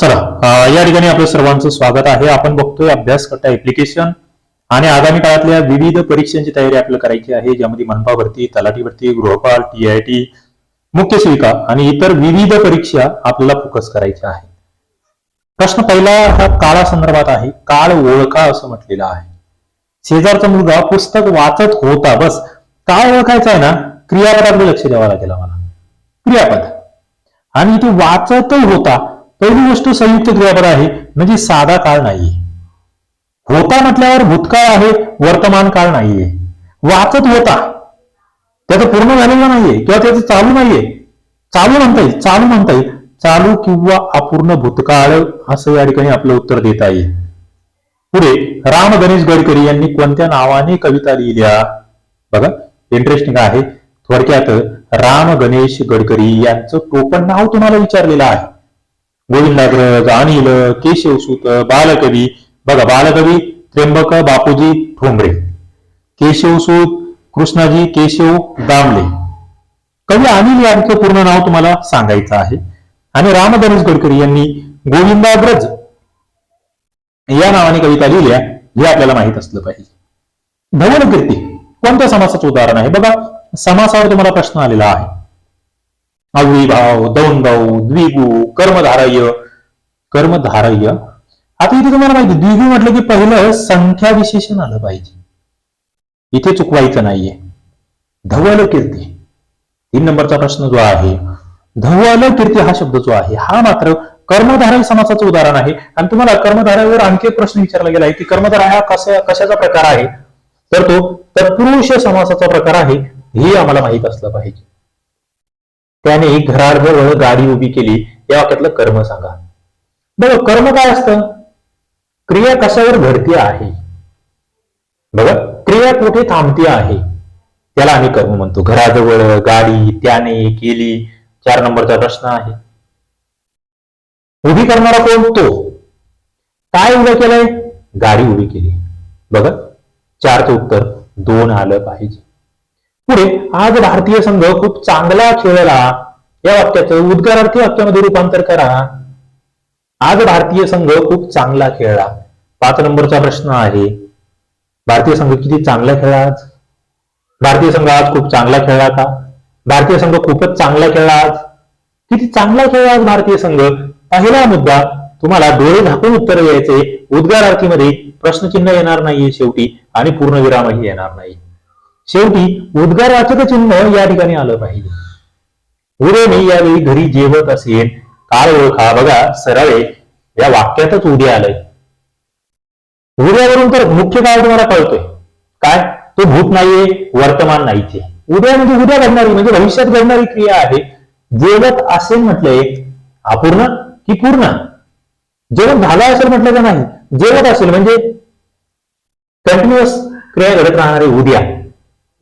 चला या ठिकाणी आपलं सर्वांचं स्वागत आहे. आपण बघतोय अभ्यास करता ऍप्लिकेशन आणि आगामी काळातल्या विविध परीक्षांची तयारी आपल्याला करायची आहे ज्यामध्ये मनपा भरती तलाठी भरती गृहपाल टी आय टी मुख्य सेविका आणि इतर विविध परीक्षा आपल्याला फोकस करायच्या आहे प्रश्न पहिला हा काळा संदर्भात आहे काळ ओळखा असं म्हटलेलं आहे. शेजारचा मुलगा पुस्तक वाचत होता बस. काय ओळखायचं आहे ना? क्रियापदाकडे लक्ष द्यावं लागेल आम्हाला. क्रियापद. आणि इथे वाचतही होता. पहिली गोष्ट संयुक्त क्रियापद आहे म्हणजे साधा काळ नाहीये. होता म्हटल्यावर भूतकाळ आहे वर्तमान काळ नाहीये. वाचत होता त्याचं पूर्ण झालेलं नाहीये किंवा त्याचं चालू नाहीये. चालू म्हणता येईल चालू म्हणता येईल. चालू किंवा अपूर्ण भूतकाळ असं या ठिकाणी आपलं उत्तर देता येईल. पुढे राम गणेश गडकरी यांनी कोणत्या नावाने कविता लिहिल्या? बघा इंटरेस्टिंग आहे. थोडक्यात राम गणेश गडकरी यांचं टोपण नाव तुम्हाला विचारलेलं आहे. गोविंदाग्रज अनिल केशवसूत बालकवी बघा बालकवी त्र्यंबक बापूजी ठोंबरे. केशवसूत कृष्णाजी केशव दामले. कवी अनिल यांचं पूर्ण नाव तुम्हाला सांगायचं आहे. आणि राम गडकरी यांनी गोविंदाग्रज या नावाने कविता लिहिल्या हे आपल्याला माहीत असलं पाहिजे. धवलकीर्ती कोणत्या समासाचं उदाहरण आहे? बघा समासावर तुम्हाला प्रश्न आलेला आहे. अव्यभाव दौंडव द्विगु कर्मधारय कर्मधारय. आता इथे तुम्हाला माहिती द्विगु म्हटलं की पहिलं संख्या विशेषण आलं पाहिजे. इथे चुकवायचं नाहीये. धवल कीर्ती. तीन नंबरचा प्रश्न जो आहे धवल कीर्ती हा शब्द जो आहे हा मात्र कर्मधारय समासाचं उदाहरण आहे. आणि तुम्हाला कर्मधारावर आणखी एक प्रश्न विचारला गेला आहे की कर्मधारा हा कशा कशाचा प्रकार आहे? तर तो तत्पुरुष समासाचा प्रकार आहे हे आम्हाला माहीत असलं पाहिजे. त्याने घराजवळ गाडी उभी केली. या वाक्यातलं कर्म सांगा. बघा कर्म काय असतं? क्रिया कशावर घडती आहे? बघा क्रिया कुठे थांबती आहे? त्याला आम्ही कर्म म्हणतो. घराजवळ गाडी त्याने केली. चार नंबरचा प्रश्न आहे. उभी करणारा कोण? तो. काय उभं केलंय? गाडी उभी केली. बघा चारचं उत्तर दोन आलं पाहिजे. पुढे आज भारतीय संघ खूप चांगला खेळला. या वाक्याचं उद्गारार्थी वाक्यामध्ये रूपांतर करा. आज भारतीय संघ खूप चांगला खेळला. पाच नंबरचा प्रश्न आहे. भारतीय संघ किती चांगला खेळला आज? भारतीय संघ आज खूप चांगला खेळला का? भारतीय संघ खूपच चांगला खेळला आज. किती चांगला खेळला आज भारतीय संघ? पहिला मुद्दा तुम्हाला डोळे झाकून उत्तर द्यायचे. उद्गारार्थीमध्ये प्रश्नचिन्ह येणार नाहीये शेवटी आणि पूर्णविरामही येणार नाही. शेवटी उद्गाराचं चिन्ह या ठिकाणी आलं पाहिजे. उरेने यावेळी घरी जेवत असेल काळ ओळखा बघा सरळे या वाक्यातच उद्या आलंय. उद्यावरून तर मुख्य काळ तुम्हाला कळतोय. काय? तो भूत नाहीये वर्तमान नाहीचे उद्या म्हणजे उद्या घडणारी म्हणजे भविष्यात घडणारी क्रिया आहे. जेवत असेल म्हटलंय अपूर्ण की पूर्ण? जेवण झालं असेल म्हटलं का नाही? जेवत असेल म्हणजे कंटिन्युअस क्रिया घडत राहणारे उद्या.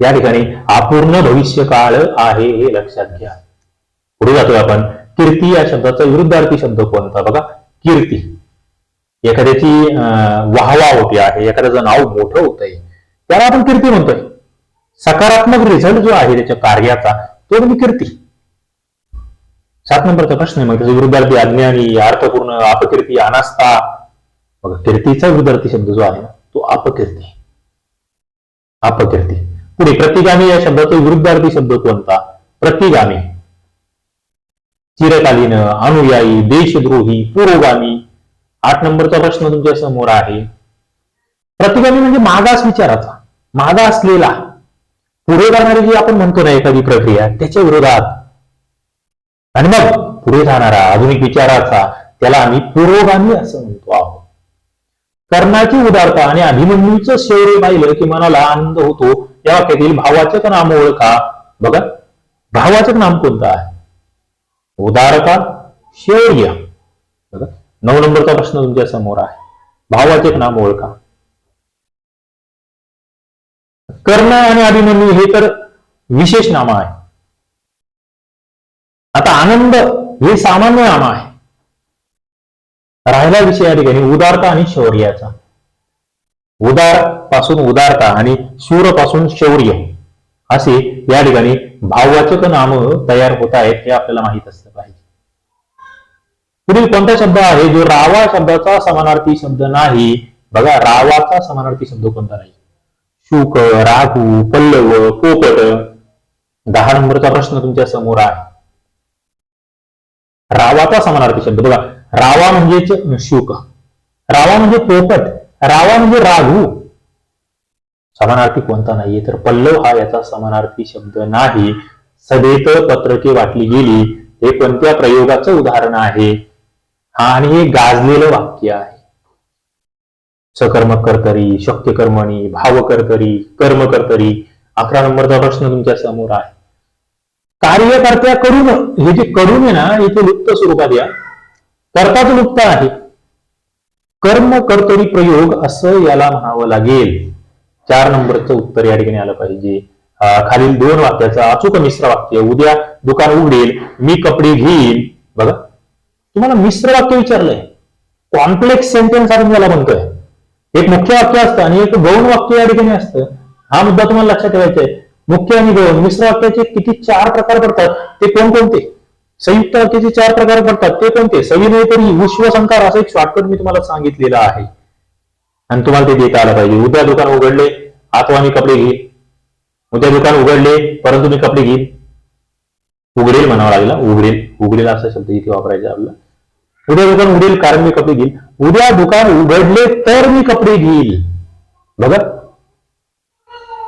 या ठिकाणी अपूर्ण भविष्य काळ आहे हे लक्षात घ्या. पुढे जातोय आपण कीर्ती या शब्दाचा विरुद्धार्थी शब्द कोणता? बघा कीर्ती. एखाद्याची वाहवा होती आहे एखाद्याचं नाव मोठं होत आहे त्याला आपण कीर्ती म्हणतोय. सकारात्मक रिझल्ट जो आहे त्याच्या कार्याचा तो म्हणजे कीर्ती. सात नंबरचा प्रश्न आहे मग त्याचा विरुद्धार्थी अज्ञानी अर्थपूर्ण अपकीर्ती अनास्था. बघा कीर्तीचा विरुद्धार्थी शब्द जो आहे ना, तो अपकीर्ती. अपकीर्ती. पुढे प्रतिगामी या शब्दाचा विरुद्धार्थी शब्द कोणता? प्रतिगामी. चिरकालीन अनुयायी देशद्रोही पुरोगामी. आठ नंबरचा प्रश्न तुमच्यासमोर आहे. प्रतिगामी म्हणजे मागास विचाराचा मागा असलेला. पुढे जाणारी जी आपण म्हणतो ना एखादी प्रक्रिया त्याच्या विरोधात. आणि मग पुढे जाणारा आधुनिक विचाराचा त्याला आम्ही पुरोगामी असं म्हणतो आहोत. कर्णाची उदारता आणि अभिमन्यूचं शौर्य पाहिलं की मनाला आनंद होतो. या वाक्यातील भावाचक नाम ओळखा. बघा भावाचक नाम कोणतं आहे? उदारता शौर्य. बघा नऊ नंबरचा प्रश्न तुमच्यासमोर आहे. भावाचक नाम ओळखा. कर्ण आणि अभिमन्यू हे तर विशेष नाम आहे. आता आनंद हे सामान्य नाम आहे. राहिला विषय या ठिकाणी उदारता आणि शौर्याचा. उदारपासून उदारता आणि शूरपासून शौर्य. असे या ठिकाणी भाववाचक नाम तयार होत आहेत हे आपल्याला माहीत असलं पाहिजे. पुढील कोणता शब्द आहे? जो रावा शब्दाचा समानार्थी शब्द नाही. बघा रावाचा समानार्थी शब्द कोणता नाही? शुक राहू पल्लव पोपट दहा नंबरचा प्रश्न तुमच्यासमोर आहे. रावाचा समानार्थी शब्द. बघा रावा म्हणजेच शुक. रावा म्हणजे पोपट रावा म्हणजे राघू. समानार्थी कोणता नाहीये तर पल्लव हा याचा समानार्थी शब्द नाही. सदेत पत्रके वाटली गेली हे कोणत्या प्रयोगाचं उदाहरण आहे? हा आणि हे गाजलेलं वाक्य आहे. सकर्म कर्तरी शक्य कर्मणी भाव कर्तरी कर्म कर्तरी अकरा नंबरचा प्रश्न तुमच्यासमोर आहे. कार्यकर्त्या करून हे जे करून आहे ना इथे लुप्त स्वरूपात या. कर्ताच लुप्त आहे. कर्म कर्तरी प्रयोग असं याला म्हणावं लागेल. चार नंबरचं उत्तर या ठिकाणी आलं पाहिजे. खालील दोन वाक्याचं अचूक मिश्र वाक्य. उद्या दुकान उघडेल मी कपडे घेईन. बघा तुम्हाला मिश्र वाक्य विचारलंय. कॉम्प्लेक्स सेंटेन्स आपण त्याला म्हणतोय. एक मुख्य वाक्य असतं आणि एक गौण वाक्य या ठिकाणी असतं. हा मुद्दा तुम्हाला लक्षात ठेवायचा आहे. मुख्य आणि गौण मिश्र वाक्याचे किती चार प्रकार पडतात? ते कोणकोणते? संयुक्त वाक्याचे चार प्रकार पडतात. ते कोणते? सविनय तरी विश्वसंकार असं एक शॉर्टकट मी तुम्हाला सांगितलेलं आहे. आणि तुम्हाला ते देता आलं पाहिजे. उद्या दुकान उघडले अथवा मी कपडे घेईन उद्या दुकान उघडले परंतु मी कपडे घेईन. उघडेल म्हणावं लागेल उघडेल. उघडेल असा शब्द इथे वापरायचा आपला. उद्या दुकान उघडेल कारण मी कपडे घेईन. उद्या दुकान उघडले तर मी कपडे घेईल. बघा.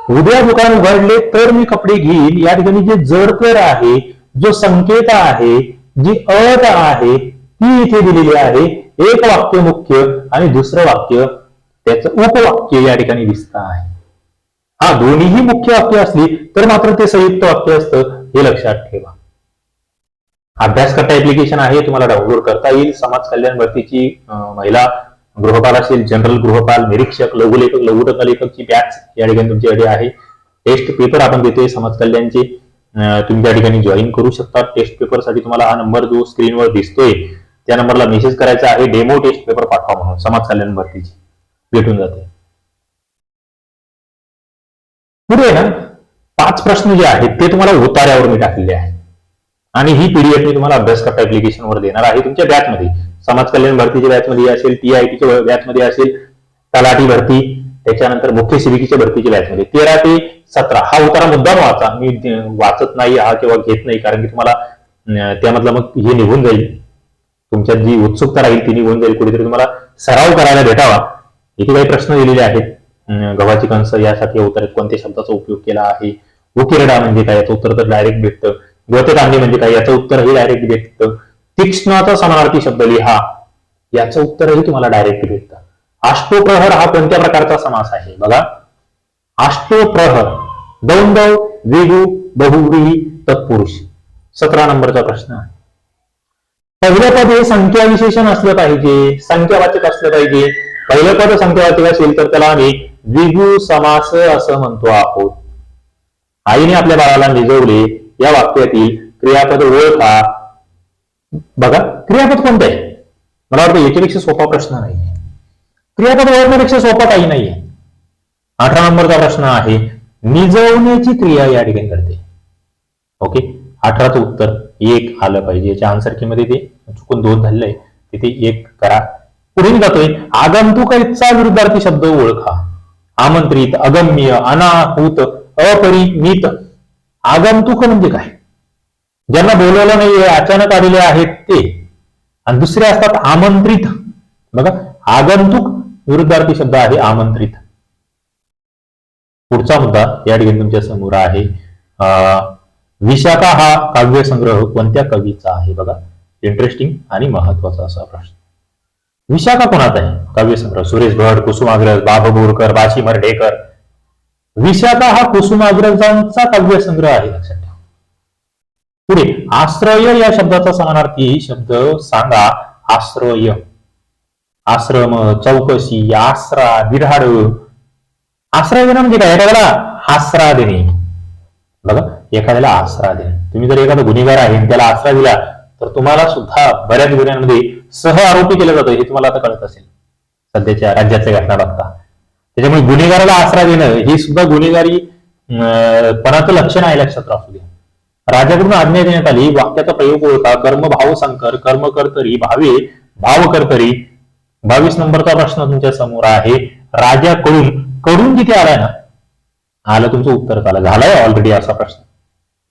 उद्या दुकान उघडले तर मी कपडे घेईल. या ठिकाणी जे जडकर आहे जो संकेत आहे जी अट आहे ती इथे दिलेली आहे. एक वाक्य मुख्य आणि दुसरं वाक्य त्याचं उपवाक्य या ठिकाणी दिसत आहे. हा दोन्हीही मुख्य वाक्य असली तर मात्र ते संयुक्त वाक्य असतं हे लक्षात ठेवा. अभ्यास करता ऍप्लिकेशन आहे तुम्हाला डाउनलोड करता येईल. समाज कल्याण भरतीची महिला गृहपाल असेल जनरल गृहपाल निरीक्षक लघुलेखक लघुटक लेखकची बॅच या ठिकाणी तुमच्याकडे आहे. टेस्ट पेपर आपण देतोय समाज कल्याणचे. तुम्ही त्या ठिकाणी जॉईन करू शकता टेस्ट पेपरसाठी तुम्हाला हा नंबर जो स्क्रीनवर दिसतोय त्या नंबरला मेसेज करायचा आहे. डेमो टेस्ट पेपर पाठवा म्हणून. समाज कल्याण भरतीची. भेटून जाते. पुढे ना? पाच प्रश्न जे आहेत ते तुम्हाला उतार्यावर मी टाकलेले आहेत. आणि ही पीडीएफ मी तुम्हाला अभ्यास करता application वर देणार आहे. तुमच्या बॅचमध्ये समाज कल्याण भरतीच्या बॅचमध्ये असेल टीआयटीच्या बॅचमध्ये असेल तलाठी भरती त्याच्यानंतर मुख्य सेविकेच्या भरतीच्या बॅचमध्ये तेरा ते सतरा. हा उतारा मुद्दाम वाचा. मी वाचत नाही हा किंवा घेत नाही कारण की तुम्हाला त्यामधलं मग हे निघून जाईल. तुमच्यात जी उत्सुकता राहील ती निघून जाईल. कुठेतरी तुम्हाला सराव करायला भेटावा. इथे काही प्रश्न दिलेले आहेत. गव्हाची कंस यासाठी या कोणत्या शब्दाचा उपयोग केला आहे? उकिरडा म्हणजे काय? याचं उत्तर तर डायरेक्ट भेटतं. गोते कांदे म्हणजे काय? याचं उत्तरही डायरेक्ट भेटतं. तीक्ष्णाचा समानार्थी शब्द लिहा. याचं उत्तरही तुम्हाला डायरेक्ट भेटतं. अष्टोप्रहर हा कोणत्या प्रकारचा समास आहे? बघा. अष्टोप्रहर. दौंदव विभु बहुव्रीही तत्पुरुष. सतरा नंबरचा प्रश्न. आहे पहिलं पद हे संख्या विशेषण असलं पाहिजे संख्यावाचक असलं पाहिजे. पहिलं पद संख्यावाचक असेल तर त्याला आम्ही द्विगु समास असं म्हणतो आहोत. आईने आपल्या बाळाला निजवले या वाक्यातील क्रियापद ओळखा. बघा क्रियापद कोणतं आहे? मला वाटतं याच्यापेक्षा सोपा प्रश्न नाही क्रियापद ओळखण्यापेक्षा सोपा काही नाहीये. अठरा नंबरचा प्रश्न आहे. निजवण्याची क्रिया या ठिकाणी घडते ओके? अठराचं उत्तर एक आलं पाहिजे. याच्या आन्सर की मध्ये ते चुकून दोन झालेलं आहे तिथे एक करा. पुढे जातोय आगंतुकाचा विरुद्धार्थी शब्द ओळखा. आमंत्रित अगम्य अनाहूत अपरिमित. आगंतुक म्हणजे काय? ज्यांना बोलवलं नाहीये अचानक आलेले आहेत ते. आणि दुसरे असतात आमंत्रित. बघा आगंतुक विरुद्धार्थी शब्द आहे आमंत्रित. पुढचा मुद्दा या ठिकाणी तुमच्यासमोर आहे. अं, विशाखा हा काव्यसंग्रह कोणत्या कवीचा आहे बघा. इंटरेस्टिंग आणि महत्त्वाचा असा प्रश्न. विशाखा कोणाचा आहे? काव्यसंग्रह सुरेश भट कुसुमाग्रज बाब बोरकर बाशी मर्ढेकर. विशाखा हा कुसुमाग्रजांचा काव्यसंग्रह आहे लक्षात ठेवा. पुढे आश्रय या शब्दाचा समानार्थी शब्द सांगा. आश्रय. आश्रम चौकशी आसरा बिराड आश्रय देणं म्हणजे काय? एखाद्याला आसरा देणे बघा एखाद्याला आसरा देणे तुम्ही जर एखादा गुन्हेगार आहे आणि त्याला आसरा दिला तर तुम्हाला सुद्धा बऱ्याच गुन्ह्यांमध्ये सह आरोपी केलं जातं हे तुम्हाला आता कळत असेल. सध्याच्या राज्याच्या घटना बघता. त्याच्यामुळे गुन्हेगाराला आसरा देणं हे सुद्धा गुन्हेगारी अं, पणाचं लक्षण आहे लक्षात राहू द्या. राजाकडून आज्ञा देण्यात आली वाक्याचा प्रयोग होता कर्म भाव संकर कर्म कर्तरी भावे भाव कर्तरी बावीस नंबरचा प्रश्न तुमच्यासमोर आहे. राजाकडून कडून जिथे आलाय ना आलं तुमचं उत्तर आलं. झालाय ऑलरेडी असा प्रश्न.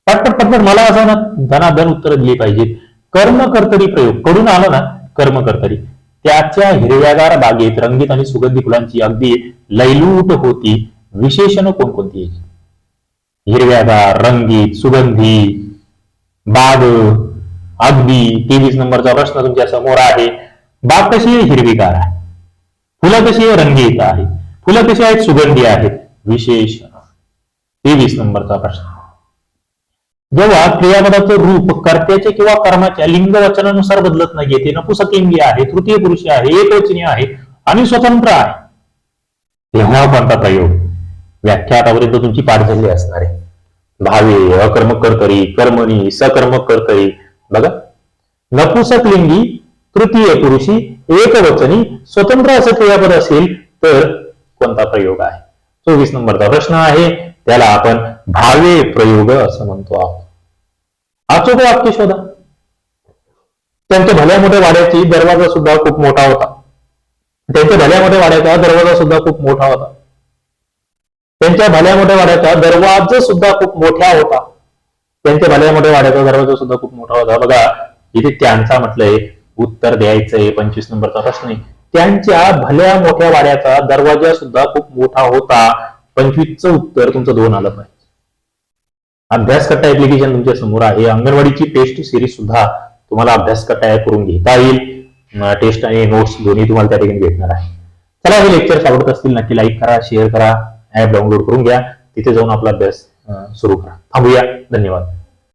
पटपट पटपट मला असं ना धनाधन उत्तर दिली पाहिजेत. कर्म कर्तरी प्रयोग. कडून आलं ना कर्म कर्तरी त्याच्या हिरव्यागार बागेत रंगीत आणि सुगंधी फुलांची अगदी लैलूट होती. विशेषण कोणकोणती हिरव्यागार रंगीत सुगंधी बाग अगदी. तेवीस नंबरचा प्रश्न तुमच्यासमोर आहे. बाग कशी हिरवीगार आहे. फुलं कशी आहे? रंगीत आहे. फुलं कशी आहेत? सुगंधी आहेत. विशेष. तेवीस नंबरचा प्रश्न. जेव्हा क्रियापदाचं रूप कर्त्याच्या किंवा कर्माच्या लिंग वचनानुसार बदलत नाहीये ते नपुसकलिंगी आहे तृतीय पुरुष आहे एकवचनी आहे आणि स्वतंत्र आहे. तेव्हा कोणता प्रयोग व्याख्या आतापर्यंत तुमची पाठ झाली असणार आहे. भावे अकर्मक कर्तरी कर्मणी सकर्मक कर्तरी. बघा. नपुसक लिंगी तृतीय पुरुषी एकवचनी स्वतंत्र असं क्रियापद असेल तर कोणता प्रयोग आहे? चोवीस नंबरचा प्रश्न आहे. त्याला आपण भावे प्रयोग असं म्हणतो आहोत. अचूक वाक्य शोधा. त्यांच्या भल्या मोठ्या वाड्याची दरवाजा सुद्धा खूप मोठा होता. त्यांच्या भल्या मोठ्या वाड्याचा दरवाजा सुद्धा खूप मोठा होता. त्यांच्या भल्या मोठ्या वाड्याचा दरवाजा सुद्धा खूप मोठा होता. त्यांच्या भल्या मोठ्या वाड्याचा दरवाजा सुद्धा खूप मोठा होता. बघा इथे त्यांचा म्हटलंय उत्तर द्यायचंय पंचवीस नंबरचा प्रश्न आहे. त्यांच्या भल्या मोठ्या वाड्याचा दरवाजा सुद्धा खूप मोठा होता. पंचवीसचं उत्तर तुमचं दोन आलं पाहिजे. अभ्यास कट्टा ऍप्लिकेशन तुमच्यासमोर आहे. अंगणवाडीची टेस्ट सिरीज सुद्धा तुम्हाला अभ्यास कट्टा करून घेता येईल. टेस्ट आणि नोट्स दोन्ही तुम्हाला त्या ठिकाणी भेटणार आहे. चला हे लेक्चर आवडत असतील. नक्की लाईक करा शेअर करा. ऍप डाउनलोड करून घ्या. तिथे जाऊन आपला अभ्यास सुरू करा. थांबूया. धन्यवाद.